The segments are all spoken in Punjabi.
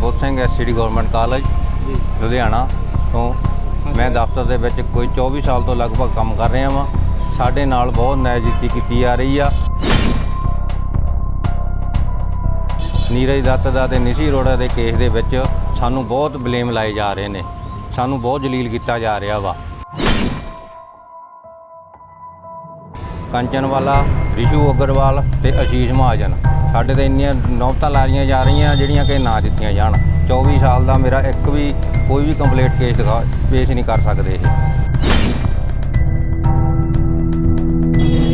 Budh Singh SCD Government College Ludhiana ਤੋਂ। ਮੈਂ ਦਫ਼ਤਰ ਦੇ ਵਿੱਚ ਕੋਈ 24 ਸਾਲ ਤੋਂ ਲਗਭਗ ਕੰਮ ਕਰ ਰਿਹਾ ਵਾਂ। ਸਾਡੇ ਨਾਲ ਬਹੁਤ ਨਾਇਜ਼ਤੀ ਕੀਤੀ ਜਾ ਰਹੀ ਆ। ਨੀਰਜ ਦੱਤ ਦਾ ਤੇ ਨਿਸ਼ੀ ਅਰੋੜਾ ਦੇ ਕੇਸ ਦੇ ਵਿੱਚ ਸਾਨੂੰ ਬਹੁਤ ਬਲੇਮ ਲਾਏ ਜਾ ਰਹੇ ਨੇ। ਸਾਨੂੰ ਬਹੁਤ ਜਲੀਲ ਕੀਤਾ ਜਾ ਰਿਹਾ ਵਾ। ਕੰਚਨਵਾਲਾ ਰਿਸ਼ੂ ਅਗਰਵਾਲ ਤੇ ਆਸ਼ੀਸ਼ ਮਹਾਜਨ। ਸਾਡੇ ਤੇ ਇੰਨੀਆਂ ਨੌਬਤਾਂ ਲਾਰੀਆਂ ਜਾ ਰਹੀਆਂ ਜਿਹੜੀਆਂ ਕਿ ਨਾ ਦਿੱਤੀਆਂ ਜਾਣ। 24 ਸਾਲ ਦਾ ਮੇਰਾ ਇੱਕ ਵੀ ਕੋਈ ਵੀ ਕੰਪਲੀਟ ਕੇਸ ਦਿਖਾ, ਪੇਸ਼ ਨਹੀਂ ਕਰ ਸਕਦੇ ਇਹ।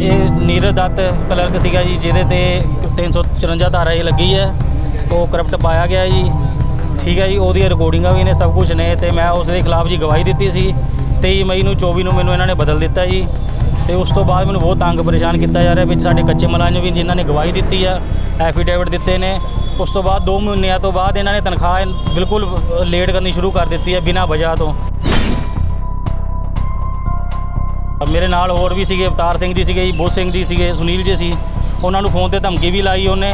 ਇਹ ਨੀਰਜ ਦੱਤ ਕਲਰਕ ਸੀਗਾ ਜੀ, ਜਿਹਦੇ ਤੇ 354 ਧਾਰਾ ਇਹ ਲੱਗੀ ਹੈ। ਉਹ ਕਰਪਟ ਪਾਇਆ ਗਿਆ ਜੀ। ਠੀਕ ਹੈ ਜੀ ਉਹਦੀਆਂ ਰਿਕਾਰਡਿੰਗਾਂ ਵੀ ਨੇ, ਸਭ ਕੁਝ ਨੇ ਤੇ ਮੈਂ ਉਸ ਦੇ ਖਿਲਾਫ ਜੀ ਗਵਾਹੀ ਦਿੱਤੀ ਸੀ। 23 ਮਈ ਨੂੰ 24 ਨੂੰ ਮੈਨੂੰ ਇਹਨਾਂ ਨੇ ਬਦਲ ਦਿੱਤਾ ਜੀ। ਤੇ ਉਸ ਤੋਂ ਬਾਅਦ ਮੈਨੂੰ ਬਹੁਤ ਤੰਗ ਪਰੇਸ਼ਾਨ ਕੀਤਾ ਜਾ ਰਿਹਾ ਵਿੱਚ ਸਾਡੇ ਕੱਚੇ ਮੁਲਾਜ਼ਮ ਵੀ ਜਿਨ੍ਹਾਂ ਨੇ ਗਵਾਹੀ ਦਿੱਤੀ ਆ ਐਫੀਡੇਵਿਟ ਦਿੱਤੇ ਨੇ। ਉਸ ਤੋਂ ਬਾਅਦ 2 ਮਹੀਨਿਆਂ ਤੋਂ ਬਾਅਦ ਇਹਨਾਂ ਨੇ ਤਨਖਾਹ ਬਿਲਕੁਲ ਲੇਟ ਕਰਨੀ ਸ਼ੁਰੂ ਕਰ ਦਿੱਤੀ ਹੈ ਬਿਨਾਂ ਵਜ੍ਹਾ ਤੋਂ। ਮੇਰੇ ਨਾਲ ਹੋਰ ਵੀ ਸੀਗੇ, ਅਵਤਾਰ ਸਿੰਘ ਜੀ ਸੀਗੇ ਜੀ ਬੋਧ ਸਿੰਘ ਜੀ ਸੀਗੇ, ਸੁਨੀਲ ਜੀ ਸੀ। ਉਹਨਾਂ ਨੂੰ ਫੋਨ ਤੇ ਧਮਕੀ ਵੀ ਲਾਈ ਉਹਨੇ।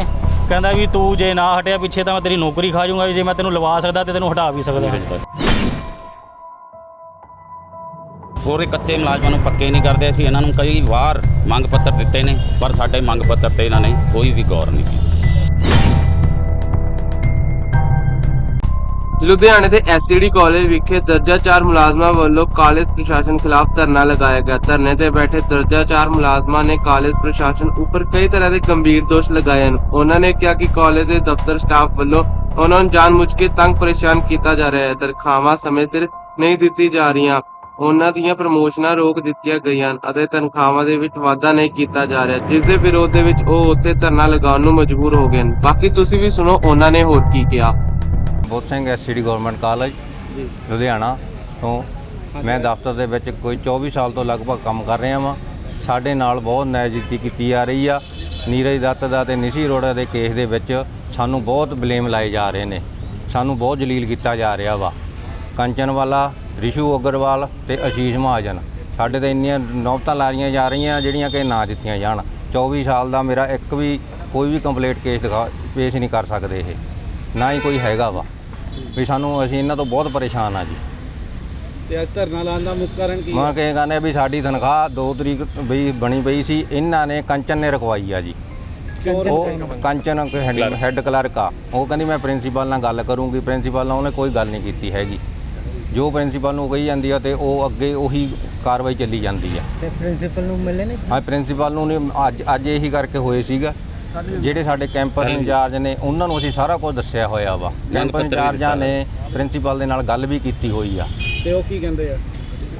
ਕਹਿੰਦਾ ਵੀ ਤੂੰ ਜੇ ਨਾ ਹਟਿਆ ਪਿੱਛੇ ਤਾਂ ਮੈਂ ਤੇਰੀ ਨੌਕਰੀ ਖਾ ਜਾਊਂਗਾ, ਵੀ ਜੇ ਮੈਂ ਤੈਨੂੰ ਲਵਾ ਸਕਦਾ ਤੇ ਤੈਨੂੰ ਹਟਾ ਵੀ ਸਕਦਾ। ਹੋਰ ਇਹ ਕੱਚੇ ਮੁਲਾਜ਼ਮਾਂ ਨੂੰ ਪੱਕੇ ਨਹੀਂ ਕਰਦੇ ਸੀ ਇਹਨਾਂ ਨੂੰ ਕਈ ਵਾਰ ਮੰਗ ਪੱਤਰ ਦਿੱਤੇ ਨੇ, ਪਰ ਸਾਡੇ ਮੰਗ ਪੱਤਰ ਤੇ ਇਹਨਾਂ ਨੇ ਕੋਈ ਵੀ ਗੌਰ ਨਹੀਂ ਕੀਤੀ। ਲੁਧਿਆਣੇ ਦੇ ਐਸਸੀਡੀ ਕਾਲਜ ਵਿਖੇ ਦਰਜਾ 4 ਮੁਲਾਜ਼ਮਾਂ ਵੱਲੋਂ ਕਾਲਜ ਪ੍ਰਸ਼ਾਸਨ ਖਿਲਾਫ ਧਰਨਾ ਲਗਾਇਆ ਗਿਆ। ਧਰਨੇ ਤੇ ਬੈਠੇ ਦਰਜਾ 4 ਮੁਲਾਜ਼ਮਾਂ ਨੇ ਕਾਲਜ ਪ੍ਰਸ਼ਾਸਨ ਉੱਪਰ ਕਈ ਤਰ੍ਹਾਂ ਦੇ ਗੰਭੀਰ ਦੋਸ਼ ਲਗਾਏ ਹਨ। ਉਹਨਾਂ ਨੇ ਕਿਹਾ ਕਿ ਕਾਲਜ ਦੇ ਦਫ਼ਤਰ ਸਟਾਫ ਵੱਲੋਂ ਉਹਨਾਂ ਨੂੰ ਜਾਣਬੁੱਝ ਕੇ ਤੰਗ ਪਰੇਸ਼ਾਨ ਕੀਤਾ ਜਾ ਰਿਹਾ ਹੈ। ਤਨਖਾਹਾਂ ਸਮੇਂ ਸਿਰ ਨਹੀਂ ਦਿੱਤੀ ਜਾ ਰਹੀਆਂ। ਉਹਨਾਂ ਦੀਆਂ ਪ੍ਰਮੋਸ਼ਨਾਂ ਰੋਕ ਦਿੱਤੀਆਂ ਗਈਆਂ ਅਤੇ ਤਨਖਾਹਾਂ ਦੇ ਵਿੱਚ ਵਾਧਾ ਨਹੀਂ ਕੀਤਾ ਜਾ ਰਿਹਾ ਜਿਸ ਦੇ ਵਿਰੋਧ ਦੇ ਵਿੱਚ ਉਹ ਉੱਥੇ ਧਰਨਾ ਲਗਾਉਣ ਨੂੰ ਮਜਬੂਰ ਹੋ ਗਏ ਹਨ। ਬਾਕੀ ਤੁਸੀਂ ਵੀ ਸੁਣੋ ਉਹਨਾਂ ਨੇ ਹੋਰ ਕੀ ਕਿਹਾ। Budh Singh SCD Government College ji. Ludhiana ਤੋਂ। ਮੈਂ ਦਫ਼ਤਰ ਦੇ ਵਿੱਚ ਕੋਈ 24 ਸਾਲ ਤੋਂ ਲਗਭਗ ਕੰਮ ਕਰ ਰਿਹਾ ਵਾਂ। ਸਾਡੇ ਨਾਲ ਬਹੁਤ ਨਾਇਜ਼ਤੀ ਕੀਤੀ ਜਾ ਰਹੀ ਆ। ਨੀਰਜ ਦੱਤ ਦਾ ਤੇ ਨਿਸ਼ੀ ਅਰੋੜਾ ਦੇ ਕੇਸ ਦੇ ਵਿੱਚ ਸਾਨੂੰ ਬਹੁਤ ਬਲੇਮ ਲਾਏ ਜਾ ਰਹੇ ਨੇ। ਸਾਨੂੰ ਬਹੁਤ ਜਲੀਲ ਕੀਤਾ ਜਾ ਰਿਹਾ ਵਾ। ਕੰਚਨਵਾਲਾ ਰਿਸ਼ੂ ਅਗਰਵਾਲ ਤੇ ਆਸ਼ੀਸ਼ ਮਹਾਜਨ। ਸਾਡੇ ਤੇ ਇੰਨੀਆਂ ਨੌਬਤਾਂ ਲਾਰੀਆਂ ਜਾ ਰਹੀਆਂ ਜਿਹੜੀਆਂ ਕਿ ਨਾ ਦਿੱਤੀਆਂ ਜਾਣ। 24 ਸਾਲ ਦਾ ਮੇਰਾ ਇੱਕ ਵੀ ਕੋਈ ਵੀ ਕੰਪਲੀਟ ਕੇਸ ਦਿਖਾ ਪੇਸ਼ ਨਹੀਂ ਕਰ ਸਕਦੇ ਇਹ। ਨਾ ਹੀ ਕੋਈ ਹੈਗਾ ਵਾ। ਵੀ ਸਾਨੂੰ ਅਸੀਂ ਇਹਨਾਂ ਤੋਂ ਬਹੁਤ ਪਰੇਸ਼ਾਨ ਆ ਜੀ। ਤੇ ਅੱਜ ਧਰਨਾ ਲਾਉਣ ਦਾ ਮੁੱਖ ਕਾਰਨ ਕੀ ਮੈਂ ਹੈ ਕਹੇ ਕਹਿੰਦੇ ਵੀ ਸਾਡੀ ਤਨਖਾਹ 2 ਤਰੀਕ ਵੀ ਬਣੀ ਪਈ ਸੀ। ਇਹਨਾਂ ਨੇ ਕੰਚਨ ਨੇ ਰਖਵਾਈ ਆ ਜੀ। ਉਹ ਕੰਚਨ ਹੈਡ ਕਲਰਕ। ਆ। ਉਹ ਕਹਿੰਦੀ ਮੈਂ ਪ੍ਰਿੰਸੀਪਲ ਨਾਲ ਗੱਲ ਕਰੂੰਗੀ। ਪ੍ਰਿੰਸੀਪਲ ਨਾਲ ਉਹਨੇ ਕੋਈ ਗੱਲ ਨਹੀਂ ਕੀਤੀ ਹੈਗੀ। ਜੋ ਪ੍ਰਿੰਸੀਪਲ ਨੂੰ ਕਹੀ ਜਾਂਦੀ ਆ ਤੇ ਉਹ ਅੱਗੇ ਉਹੀ ਕਾਰਵਾਈ ਚੱਲੀ ਜਾਂਦੀ ਆ। ਤੇ ਪ੍ਰਿੰਸੀਪਲ ਨੂੰ ਮਿਲੇ ਨੇ ਹਾਂ ਪ੍ਰਿੰਸੀਪਲ ਨੂੰ ਨਹੀਂ ਅੱਜ ਅੱਜ ਇਹੀ ਕਰਕੇ ਹੋਏ ਸੀਗਾ। ਜਿਹੜੇ ਸਾਡੇ ਕੈਂਪਸ ਇੰਚਾਰਜ ਨੇ ਉਹਨਾਂ ਨੂੰ ਅਸੀਂ ਸਾਰਾ ਕੁਝ ਦੱਸਿਆ ਹੋਇਆ ਵਾ। ਕੈਂਪਸ ਇੰਚਾਰਜਾਂ ਨੇ ਪ੍ਰਿੰਸੀਪਲ ਦੇ ਨਾਲ ਗੱਲ ਵੀ ਕੀਤੀ ਹੋਈ ਆ। ਤੇ ਉਹ ਕੀ ਕਹਿੰਦੇ ਆ?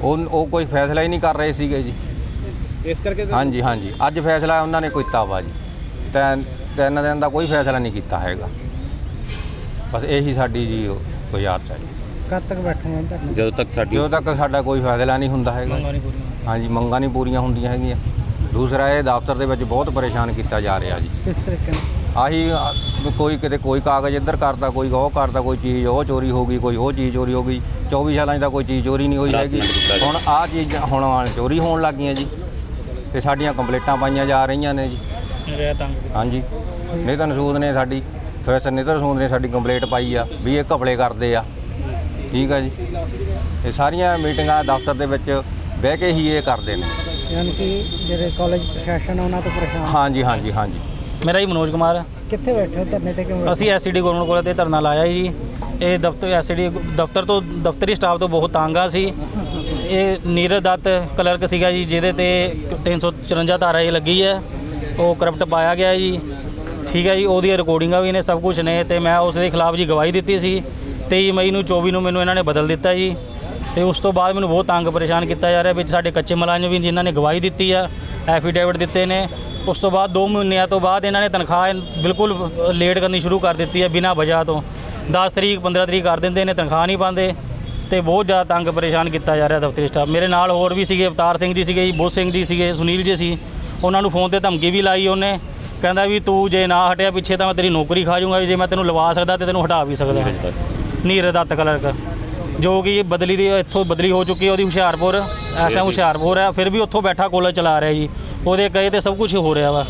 ਉਹ ਉਹ ਕੋਈ ਫੈਸਲਾ ਹੀ ਨਹੀਂ ਕਰ ਰਹੇ ਸੀਗੇ ਜੀ। ਇਸ ਕਰਕੇ ਹਾਂਜੀ ਹਾਂਜੀ। ਅੱਜ ਫੈਸਲਾ ਉਹਨਾਂ ਨੇ ਕੀਤਾ ਵਾ ਜੀ। ਤਿੰਨ ਤਿੰਨ ਦਿਨ ਦਾ ਕੋਈ ਫੈਸਲਾ ਨਹੀਂ ਕੀਤਾ ਹੈਗਾ। ਬਸ ਇਹੀ ਸਾਡੀ ਜੀ ਉਹ ਗੁਜ਼ਾਰਿਸ਼ ਹੈ ਜੀ। ਕਦ ਤੱਕ ਬੈਠੂਗੇ ਧਰਨਾ ਜਦੋਂ ਤੱਕ ਸਾਡੀ ਜਦੋਂ ਤੱਕ ਸਾਡਾ ਕੋਈ ਫੈਸਲਾ ਨਹੀਂ ਹੁੰਦਾ ਹੈਗਾ। ਮੰਗਾਂ ਨਹੀਂ ਪੂਰੀਆਂ ਹਾਂਜੀ ਮੰਗਾਂ ਨਹੀਂ ਪੂਰੀਆਂ ਹੁੰਦੀਆਂ ਹੈਗੀਆਂ। ਦੂਸਰਾ ਇਹ ਦਫ਼ਤਰ ਦੇ ਵਿੱਚ ਬਹੁਤ ਪਰੇਸ਼ਾਨ ਕੀਤਾ ਜਾ ਰਿਹਾ ਜੀ। ਕਿਸ ਤਰੀਕੇ ਨਾਲ? ਆਹੀ ਕੋਈ ਕਿਤੇ ਕੋਈ ਕਾਗਜ਼ ਇੱਧਰ ਕਰਦਾ ਕੋਈ ਉਹ ਕਰਦਾ ਕੋਈ ਚੀਜ਼ ਉਹ ਚੋਰੀ ਹੋ ਗਈ ਕੋਈ ਉਹ ਚੀਜ਼ ਚੋਰੀ ਹੋ ਗਈ। 24 ਸਾਲਾਂ 'ਚ ਤਾਂ ਕੋਈ ਚੀਜ਼ ਚੋਰੀ ਨਹੀਂ ਹੋਈ ਹੈਗੀ। Harassment ਕੀਤਾ ਜੀ। ਹੁਣ ਆਹ ਚੀਜ਼ ਹੁਣ ਚੋਰੀ ਹੋਣ ਲੱਗ ਗਈਆਂ ਜੀ। ਤੇ ਸਾਡੀਆਂ ਕੰਪਲੇਂਟਾਂ ਪਾਈਆਂ ਜਾ ਰਹੀਆਂ ਨੇ ਜੀ। ਰਹਿ ਤੰਗ ਹਾਂਜੀ। ਨਿਤਨ ਸੂਦ ਨੇ ਸਾਡੀ ਪ੍ਰੋਫੈਸਰ ਨਿਤਨ ਸੂਦ ਨੇ ਸਾਡੀ ਕੰਪਲੇਂਟ ਪਾਈ ਆ ਵੀ ਇਹ ਘਪਲੇ ਕਰਦੇ ਆ। ਠੀਕ ਆ ਜੀ। ਇਹ ਸਾਰੀਆਂ ਮੀਟਿੰਗਾਂ ਦਫ਼ਤਰ ਦੇ ਵਿੱਚ ਬਹਿ ਕੇ ਹੀ ਇਹ ਕਰਦੇ ਨੇ। ਯਾਨੀ ਕਿ ਜਿਹੜੇ ਕਾਲਜ ਪ੍ਰਸ਼ਾਸਨ ਆ ਉਹਨਾਂ ਤੋਂ ਪਰੇਸ਼ਾਨ? ਹਾਂਜੀ ਹਾਂਜੀ ਹਾਂਜੀ। ਮੇਰਾ ਜੀ ਮਨੋਜ ਕੁਮਾਰ। ਕਿੱਥੇ ਬੈਠੇ ਹੋ ਧਰਨੇ ਤੇ ਕਿਉਂ ਬੈਠੇ? ਅਸੀਂ ਐਸਸੀਡੀ ਗਵਰਨਮੈਂਟ ਕੋਲ ਤੇ ਧਰਨਾ ਲਾਇਆ ਜੀ। ਇਹ ਦਫ਼ਤਰ ਐਸਸੀਡੀ ਦਫ਼ਤਰ ਤੋਂ ਦਫ਼ਤਰੀ ਸਟਾਫ ਤੋਂ ਬਹੁਤ ਤੰਗ ਆ ਸੀ ਇਹ ਨੀਰਜ ਦੱਤ ਕਲਰਕ ਸੀਗਾ ਜੀ ਜਿਹਦੇ ਤੇ 354 ਧਾਰਾ ਇਹ ਲੱਗੀ ਹੈ। ਉਹ ਕਰਪਟ ਪਾਇਆ ਗਿਆ ਜੀ। ਠੀਕ ਹੈ ਜੀ ਉਹਦੀਆਂ ਰਿਕਾਰਡਿੰਗਾਂ ਵੀ ਨੇ ਸਭ ਕੁਝ ਨੇ ਤੇ ਮੈਂ ਉਸ ਦੇ ਖਿਲਾਫ ਜੀ ਗਵਾਹੀ ਦਿੱਤੀ ਸੀ। 23 ਮਈ ਨੂੰ 24 ਨੂੰ ਮੈਨੂੰ ਇਹਨਾਂ ਨੇ ਬਦਲ ਦਿੱਤਾ ਜੀ। ਤੇ ਉਸ ਤੋਂ ਬਾਅਦ ਮੈਨੂੰ ਬਹੁਤ ਤੰਗ ਪਰੇਸ਼ਾਨ ਕੀਤਾ ਜਾ ਰਿਹਾ ਵਿੱਚ ਸਾਡੇ ਕੱਚੇ ਮੁਲਾਜ਼ਮ ਵੀ ਜਿਨ੍ਹਾਂ ਨੇ ਗਵਾਹੀ ਦਿੱਤੀ ਆ ਐਫੀਡੇਵਿਟ ਦਿੱਤੇ ਨੇ। ਉਸ ਤੋਂ ਬਾਅਦ 2 ਮਹੀਨਿਆਂ ਤੋਂ ਬਾਅਦ ਇਹਨਾਂ ਨੇ ਤਨਖਾਹ ਬਿਲਕੁਲ ਲੇਟ ਕਰਨੀ ਸ਼ੁਰੂ ਕਰ ਦਿੱਤੀ ਹੈ ਬਿਨਾਂ ਵਜ੍ਹਾ ਤੋਂ। 10 ਤਰੀਕ 15 ਤਰੀਕ ਕਰ ਦਿੰਦੇ ਨੇ, ਤਨਖਾਹ ਨਹੀਂ ਪਾਉਂਦੇ। ਤੇ ਬਹੁਤ ਜ਼ਿਆਦਾ ਤੰਗ ਪਰੇਸ਼ਾਨ ਕੀਤਾ ਜਾ ਰਿਹਾ ਦਫ਼ਤਰੀ ਸਟਾਫ ਮੇਰੇ ਨਾਲ ਹੋਰ ਵੀ ਸੀਗੇ, ਅਵਤਾਰ ਸਿੰਘ ਜੀ ਸੀਗੇ ਜੀ, ਬੋਧ ਸਿੰਘ ਜੀ ਸੀਗੇ, ਸੁਨੀਲ ਜੀ ਸੀ। ਉਹਨਾਂ ਨੂੰ ਫੋਨ ਤੇ ਧਮਕੀ ਵੀ ਲਾਈ ਉਹਨੇ। ਕਹਿੰਦਾ ਵੀ ਤੂੰ ਜੇ ਨਾ ਹਟਿਆ ਪਿੱਛੇ ਤਾਂ ਮੈਂ ਤੇਰੀ ਨੌਕਰੀ ਖਾ ਜਾਊਂਗਾ ਵੀ ਜੇ ਮੈਂ ਤੈਨੂੰ ਲਵਾ ਸਕਦਾ ਤੇ ਤੈਨੂੰ ਹਟਾ ਵੀ ਸਕਦਾ। ਨੀਰਜ ਦੱਤ ਕਲਰਕ ਜੋ ਕਿ ਬਦਲੀ ਦੀ ਇੱਥੋਂ ਬਦਲੀ ਹੋ ਚੁੱਕੀ ਹੈ ਉਹਦੀ ਹੁਸ਼ਿਆਰਪੁਰ ਐਸਾ ਹੁਸ਼ਿਆਰਪੁਰ ਹੈ ਫਿਰ ਵੀ ਉੱਥੋਂ ਬੈਠਾ ਕਾਲਜ ਚਲਾ ਰਿਹਾ ਜੀ। ਉਹਦੇ ਕਹੇ ਤੇ ਸਭ ਕੁਝ ਹੋ ਰਿਹਾ ਵਾ।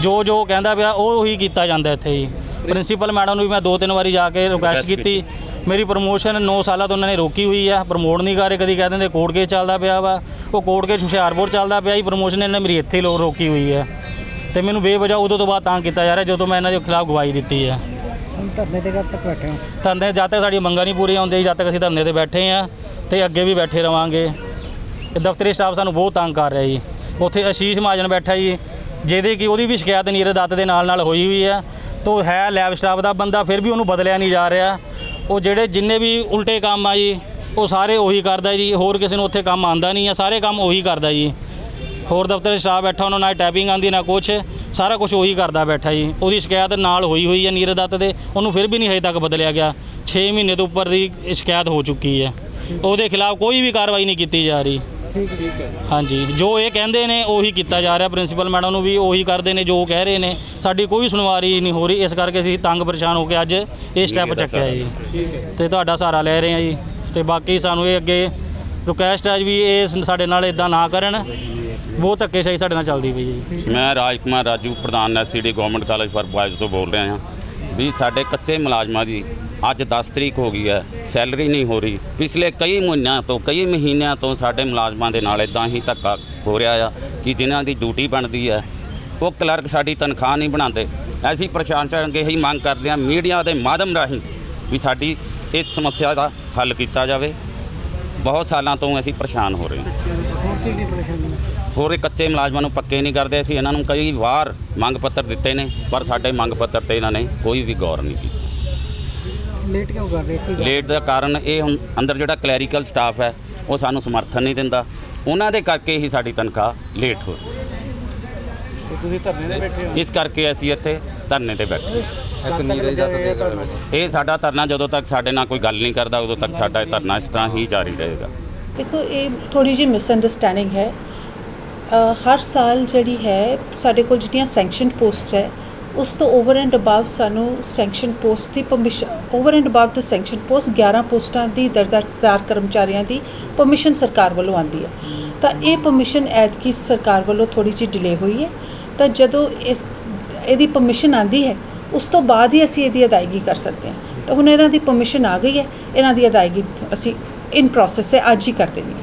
ਜੋ ਜੋ ਕਹਿੰਦਾ ਪਿਆ ਉਹ ਹੀ ਕੀਤਾ ਜਾਂਦਾ ਇੱਥੇ ਜੀ। ਪ੍ਰਿੰਸੀਪਲ ਮੈਡਮ ਨੂੰ ਵੀ ਮੈਂ ਦੋ ਤਿੰਨ ਵਾਰੀ ਜਾ ਕੇ ਰਿਕੁਐਸਟ ਕੀਤੀ। ਮੇਰੀ ਪ੍ਰਮੋਸ਼ਨ 9 ਸਾਲਾਂ ਤੋਂ ਉਹਨਾਂ ਨੇ ਰੋਕੀ ਹੋਈ ਆ। ਪ੍ਰਮੋਟ ਨਹੀਂ ਕਰ ਰਹੇ ਕਦੀ ਕਹਿ ਦਿੰਦੇ ਕੋਰਟ ਕੇਸ ਚੱਲਦਾ ਪਿਆ ਵਾ। ਉਹ ਕੋਰਟ ਕੇਸ ਹੁਸ਼ਿਆਰਪੁਰ ਚੱਲਦਾ ਪਿਆ ਜੀ। ਪ੍ਰਮੋਸ਼ਨ ਇਹਨਾਂ ਮੇਰੀ ਇੱਥੇ ਲੋ ਰੋਕੀ ਹੋਈ ਹੈ ਤੇ ਮੈਨੂੰ ਬੇਵਜ੍ਹਾ ਉਦੋਂ ਤੋਂ ਬਾਅਦ ਤਾਂ ਕੀਤਾ ਜਾ ਰਿਹਾ ਜਦੋਂ ਮੈਂ ਇਹਨਾਂ ਦੇ ਖਿਲਾਫ ਗਵਾਹੀ ਦਿੱਤੀ ਹੈ ਹੁਣ ਧਰਨੇ ਤੇ ਕਦ ਤੱਕ ਬੈਠੇ ਹੋ? ਧਰਨੇ ਜਦ ਤੱਕ ਸਾਡੀ ਮੰਗਾਂ ਨਹੀਂ ਪੂਰੀਆਂ ਹੁੰਦੀਆਂ ਜਦ ਤੱਕ ਅਸੀਂ ਧਰਨੇ ਤੇ ਬੈਠੇ ਆ ਤੇ ਅੱਗੇ ਵੀ ਬੈਠੇ ਰਵਾਂਗੇ। ਇਹ ਦਫ਼ਤਰੀ ਸਟਾਫ ਸਾਨੂੰ ਬਹੁਤ ਤੰਗ ਕਰ ਰਿਹਾ ਜੀ। ਉੱਥੇ ਆਸ਼ੀਸ਼ ਮਹਾਜਨ ਬੈਠਾ ਜੀ, ਜਿਹਦੇ ਕਿ ਉਹਦੀ ਵੀ ਸ਼ਿਕਾਇਤ ਨੀਰਜ ਦੱਤ ਦੇ ਨਾਲ ਨਾਲ ਹੋਈ ਹੋਈ ਆ ਤੋ ਹੈ ਲੈਬ ਸਟਾਫ ਦਾ ਬੰਦਾ, ਫਿਰ ਵੀ ਉਹਨੂੰ ਬਦਲਿਆ ਨਹੀਂ ਜਾ ਰਿਹਾ। ਉਹ ਜਿਹੜੇ ਜਿੰਨੇ ਵੀ ਉਲਟੇ ਕੰਮ ਆ ਜੀ, ਉਹ ਸਾਰੇ ਉਹੀ ਕਰਦਾ ਜੀ, ਹੋਰ ਕਿਸੇ ਨੂੰ ਉੱਥੇ ਕੰਮ ਆਂਦਾ ਨਹੀਂ ਆ, ਸਾਰੇ ਕੰਮ ਉਹੀ ਕਰਦਾ ਜੀ। ਹੋਰ ਦਫ਼ਤਰ ਸਟਾਫ ਬੈਠਾ ਉਹਨਾਂ ਨਾਲ ਟਾਈਪਿੰਗ ਆਂਦੀ ਨਾ ਕੁਛ। ਸਾਰਾ ਕੁਝ ਉਹੀ ਕਰਦਾ ਬੈਠਾ ਜੀ। ਉਹਦੀ ਸ਼ਿਕਾਇਤ ਨਾਲ ਹੋਈ ਹੋਈ ਹੈ ਨੀਰਜ ਦੱਤ ਦੇ। ਉਹਨੂੰ ਫਿਰ ਵੀ ਨਹੀਂ ਹਜੇ ਤੱਕ ਬਦਲਿਆ ਗਿਆ। 6 ਮਹੀਨੇ ਤੋਂ ਉੱਪਰ ਦੀ ਸ਼ਿਕਾਇਤ ਹੋ ਚੁੱਕੀ ਹੈ। ਉਹਦੇ ਖਿਲਾਫ ਕੋਈ ਵੀ ਕਾਰਵਾਈ ਨਹੀਂ ਕੀਤੀ ਜਾ ਰਹੀ। ਠੀਕ ਠੀਕ ਹੈ। ਹਾਂਜੀ। ਜੋ ਇਹ ਕਹਿੰਦੇ ਨੇ ਉਹੀ ਕੀਤਾ ਜਾ ਰਿਹਾ। ਪ੍ਰਿੰਸੀਪਲ ਮੈਡਮ ਨੂੰ ਵੀ ਉਹੀ ਕਰਦੇ ਨੇ ਜੋ ਕਹਿ ਰਹੇ ਨੇ। ਸਾਡੀ ਕੋਈ ਸੁਣਵਾਈ ਨਹੀਂ ਹੋ ਰਹੀ। ਇਸ ਕਰਕੇ ਅਸੀਂ ਤੰਗ ਪਰੇਸ਼ਾਨ ਹੋ ਕੇ ਅੱਜ ਇਹ ਸਟੈਪ ਚੱਕਿਆ ਹੈ ਜੀ। ਤੇ ਤੁਹਾਡਾ ਸਹਾਰਾ ਲੈ ਰਹੇ ਹਾਂ ਜੀ। ਤੇ ਬਾਕੀ ਸਾਨੂੰ ਇਹ ਅੱਗੇ ਰਿਕੁਐਸਟ ਹੈ ਵੀ ਇਹ ਸਾਡੇ ਨਾਲ ਇਦਾਂ ਨਾ ਕਰਨ। ਬਹੁਤ ਧੱਕੇਸ਼ਾਹੀ ਸਾਡੇ ਨਾਲ ਚੱਲਦੀ ਪਈ ਹੈ ਜੀ। ਮੈਂ ਰਾਜਕੁਮਾਰ ਰਾਜੂ ਪ੍ਰਧਾਨ SCD Government College for Boys ਤੋਂ ਬੋਲ ਰਿਹਾ ਹਾਂ। ਵੀ ਸਾਡੇ ਕੱਚੇ ਮੁਲਾਜ਼ਮਾਂ ਦੀ ਅੱਜ 10 ਤਰੀਕ ਹੋ ਗਈ ਹੈ ਸੈਲਰੀ ਨਹੀਂ ਹੋ ਰਹੀ। ਪਿਛਲੇ ਕਈ ਮਹੀਨਿਆਂ ਤੋਂ ਕਈ ਮਹੀਨਿਆਂ ਤੋਂ ਸਾਡੇ ਮੁਲਾਜ਼ਮਾਂ ਦੇ ਨਾਲ ਇਦਾਂ ਹੀ ਧੱਕਾ ਹੋ ਰਿਹਾ ਆ ਕਿ ਜਿਨ੍ਹਾਂ ਦੀ ਡਿਊਟੀ ਬਣਦੀ ਹੈ ਉਹ ਕਲਰਕ ਸਾਡੀ ਤਨਖਾਹ ਨਹੀਂ ਬਣਾਉਂਦੇ। ਅਸੀਂ ਪ੍ਰਸ਼ਾਸਨ ਅੱਗੇ ਹੀ ਮੰਗ ਕਰਦੇ ਹਾਂ ਮੀਡੀਆ ਦੇ ਮਾਧਿਅਮ ਰਾਹੀਂ ਵੀ ਸਾਡੀ ਇਸ ਸਮੱਸਿਆ ਦਾ ਹੱਲ ਕੀਤਾ ਜਾਵੇ। ਬਹੁਤ ਸਾਲਾਂ ਤੋਂ ਅਸੀਂ ਪਰੇਸ਼ਾਨ ਹੋ ਰਹੇ ਹਾਂ? ਹੈ? ਹੋਰ ਇਹ ਕੱਚੇ ਮੁਲਾਜ਼ਮਾਂ ਨੂੰ ਪੱਕੇ ਨਹੀਂ ਕਰਦੇ ਅਸੀਂ ਇਹਨਾਂ ਨੂੰ ਕਈ ਵਾਰ ਮੰਗ ਪੱਤਰ ਦਿੱਤੇ ਨੇ ਪਰ ਸਾਡੇ ਮੰਗ ਪੱਤਰ ਤੇ ਇਹਨਾਂ ਨੇ ਕੋਈ ਵੀ ਗੌਰ ਨਹੀਂ ਕੀਤੀ ਲੇਟ ਕਿਉਂ ਕਰ ਰਹੇ ਗੱਲ? ਲੇਟ ਦਾ ਕਾਰਨ ਇਹ ਹੁਣ ਅੰਦਰ ਜਿਹੜਾ ਕਲੈਰੀਕਲ ਸਟਾਫ ਹੈ ਉਹ ਸਾਨੂੰ ਸਮਰਥਨ ਨਹੀਂ ਦਿੰਦਾ ਉਹਨਾਂ ਦੇ ਕਰਕੇ ਹੀ ਸਾਡੀ ਤਨਖਾਹ ਲੇਟ ਹੋ ਰਹੀ ਤੇ ਤੁਸੀਂ ਧਰਨੇ ਤੇ ਬੈਠੇ ਹੋ ਇਸ ਕਰਕੇ ਅਸੀਂ ਇੱਥੇ ਧਰਨੇ ਤੇ ਬੈਠੇ ਇੱਕ ਨੀਰਜ ਦੇ? ਇਹ ਸਾਡਾ ਧਰਨਾ ਜਦੋਂ ਤੱਕ ਸਾਡੇ ਨਾਲ ਕੋਈ ਗੱਲ ਨਹੀਂ ਕਰਦਾ ਉਦੋਂ ਤੱਕ ਸਾਡਾ ਇਹ ਧਰਨਾ ਇਸ ਤਰ੍ਹਾਂ ਹੀ ਜਾਰੀ ਰਹੇਗਾ ਦੇਖੋ ਇਹ ਥੋੜੀ ਜਿਹੀ ਮਿਸਅੰਡਰਸਟੈਂਡਿੰਗ ਹੈ ਅ, ਹਰ ਸਾਲ ਜਿਹੜੀ ਹੈ, ਸਾਡੇ ਕੋਲ ਜਿਹੜੀਆਂ ਸੈਂਕਸ਼ਨਡ ਪੋਸਟਸ ਹੈ, ਉਸ ਤੋਂ ਓਵਰ ਐਂਡ ਅਬਵ ਸਾਨੂੰ sanction post the permission over and above the sanction post 11 ਪੋਸਟਾਂ ਦੀ ਦਰਦਾਰ ਕਰਮਚਾਰੀਆਂ ਦੀ ਪਰਮਿਸ਼ਨ ਸਰਕਾਰ ਵੱਲੋਂ ਆਉਂਦੀ ਹੈ। ਤਾਂ ਇਹ ਪਰਮਿਸ਼ਨ ਐਤਕੀ ਸਰਕਾਰ ਵੱਲੋਂ ਥੋੜੀ ਜਿਹੀ ਡਿਲੇ ਹੋਈ ਹੈ। ਤਾਂ ਜਦੋਂ ਇਸ, ਇਹਦੀ ਪਰਮਿਸ਼ਨ ਆਂਦੀ ਹੈ, ਉਸ ਤੋਂ ਬਾਅਦ ਹੀ ਅਸੀਂ ਇਹਦੀ ਅਦਾਇਗੀ ਕਰ ਸਕਦੇ ਹਾਂ। ਤਾਂ ਹੁਣ ਇਹਨਾਂ ਦੀ ਪਰਮਿਸ਼ਨ ਆ ਗਈ ਹੈ, ਇਹਨਾਂ ਦੀ ਅਦਾਇਗੀ ਅਸੀਂ ਇਨ ਪ੍ਰੋਸੈਸ ਹੈ, ਅੱਜ ਹੀ ਕਰ ਦੇਣੀ ਹੈ।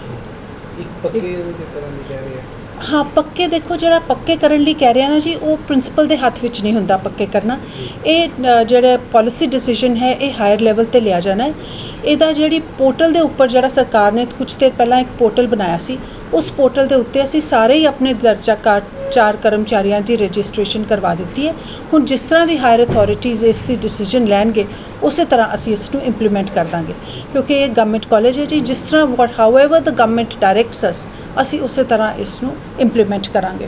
ਇੱਕ ਪੱਕੇ ਦੇ ਦੀ ਹਾਂ ਪੱਕੇ ਦੇਖੋ ਜਿਹੜਾ ਪੱਕੇ ਕਰਨ ਲਈ ਕਹਿ ਰਿਹਾ ਨਾ ਜੀ ਉਹ ਪ੍ਰਿੰਸੀਪਲ ਦੇ ਹੱਥ ਵਿੱਚ ਨਹੀਂ ਹੁੰਦਾ ਪੱਕੇ ਕਰਨਾ। ਇਹ ਅ, ਜਿਹੜਾ ਪਾਲਿਸੀ ਡਿਸੀਜਨ ਹੈ ਇਹ ਹਾਇਰ ਲੈਵਲ ਤੇ ਲਿਆ ਜਾਣਾ ਹੈ। ਇਹਦਾ ਜਿਹੜੀ ਪੋਰਟਲ ਦੇ ਉੱਪਰ ਜਿਹੜਾ ਸਰਕਾਰ ਨੇ ਕੁਝ ਦੇਰ ਪਹਿਲਾਂ ਇੱਕ ਪੋਰਟਲ ਬਣਾਇਆ ਸੀ ਉਸ ਪੋਰਟਲ ਦੇ ਉੱਤੇ ਅਸੀਂ ਸਾਰੇ ਹੀ ਆਪਣੇ ਦਰਜਾ ਕਾਰ ਚਾਰ ਕਰਮਚਾਰੀਆਂ ਦੀ ਰਜਿਸਟ੍ਰੇਸ਼ਨ ਕਰਵਾ ਦਿੱਤੀ ਹੈ। ਹੁਣ ਜਿਸ ਤਰ੍ਹਾਂ ਵੀ ਹਾਇਰ ਅਥਾਰਟੀਜ਼ ਇਸ ਦੀ ਡਿਸੀਜਨ ਲੈਣਗੇ, ਉਸੇ ਤਰ੍ਹਾਂ ਅਸੀਂ ਇਸ ਨੂੰ ਇੰਪਲੀਮੈਂਟ ਕਰ ਦਾਂਗੇ। ਕਿਉਂਕਿ ਇਹ ਗਵਰਨਮੈਂਟ ਕਾਲਜ ਹੈ ਜੀ, ਜਿਸ ਤਰ੍ਹਾਂ ਵਾਟ ਹਾਊਐਵਰ ਦ ਗਵਰਨਮੈਂਟ ਡਾਇਰੈਕਟਸ ਅਸ ਅਸੀਂ ਉਸੇ ਤਰ੍ਹਾਂ ਇਸ ਨੂੰ ਇੰਪਲੀਮੈਂਟ ਕਰਾਂਗੇ।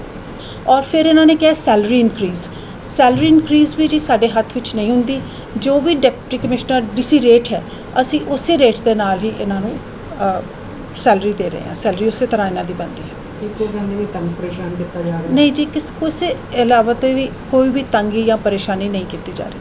ਔਰ ਫਿਰ ਇਹਨਾਂ ਨੇ ਕਿਹਾ ਸੈਲਰੀ ਇਨਕਰੀਜ਼ ਸੈਲਰੀ ਇਨਕਰੀਜ਼ ਵੀ ਜੀ ਸਾਡੇ ਹੱਥ ਵਿੱਚ ਨਹੀਂ ਹੁੰਦੀ। ਜੋ ਵੀ ਡਿਪਟੀ ਕਮਿਸ਼ਨਰ ਡੀਸੀ ਰੇਟ ਹੈ, ਅਸੀਂ ਉਸੇ ਰੇਟ ਦੇ ਨਾਲ ਹੀ ਇਹਨਾਂ ਨੂੰ ਸੈਲਰੀ ਦੇ ਰਹੇ ਹਾਂ। ਸੈਲਰੀ ਉਸੇ ਤਰ੍ਹਾਂ ਇਹਨਾਂ ਦੀ ਬਣਦੀ ਹੈ। ਇੱਕੋ ਕਹਿੰਦੇ ਵੀ ਤੰਗ ਪਰੇਸ਼ਾਨ ਕੀਤਾ ਜਾ ਰਿਹਾ ਨਹੀਂ ਜੀ, ਕਿਸ ਕਿਸੇ ਇਲਾਵਾ ਤੇ ਵੀ ਕੋਈ ਵੀ ਤੰਗੀ ਜਾਂ ਪਰੇਸ਼ਾਨੀ ਨਹੀਂ ਕੀਤੀ ਜਾ ਰਹੀ।